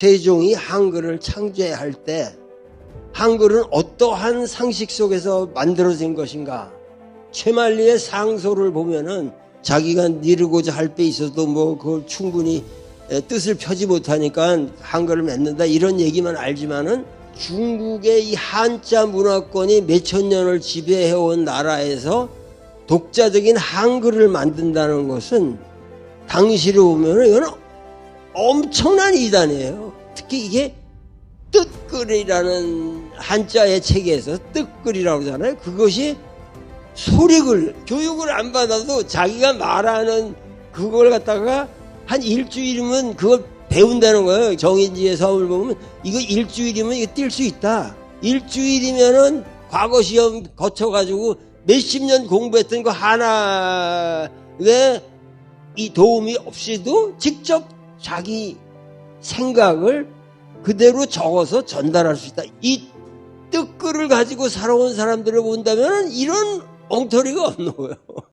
세종이 한글을 창제할 때 한글은 어떠한 상식 속에서 만들어진 것인가? 최만리의 상소를 보면은 자기가 이루고자 할 때 있어도 뭐 그걸 충분히 에, 뜻을 펴지 못하니까 한글을 맺는다 이런 얘기만 알지만은 중국의 이 한자 문화권이 몇천 년을 지배해온 나라에서 독자적인 한글을 만든다는 것은 당시를 보면은 이거는 엄청난 이단이에요. 특히 이게 뜻글이라는 한자의 책에서 뜻글이라고 하잖아요. 그것이 소리글 교육을 안 받아도 자기가 말하는 그걸 갖다가 한 일주일이면 그걸 배운다는 거예요. 정인지의 사업을 보면 이거 일주일이면 이거 뛸 수 있다. 일주일이면은 과거 시험 거쳐가지고 몇십 년 공부했던 거 하나에 이 도움이 없이도 직접 자기 생각을 그대로 적어서 전달할 수 있다. 이 뜻글을 가지고 살아온 사람들을 본다면 이런 엉터리가 없는 거예요.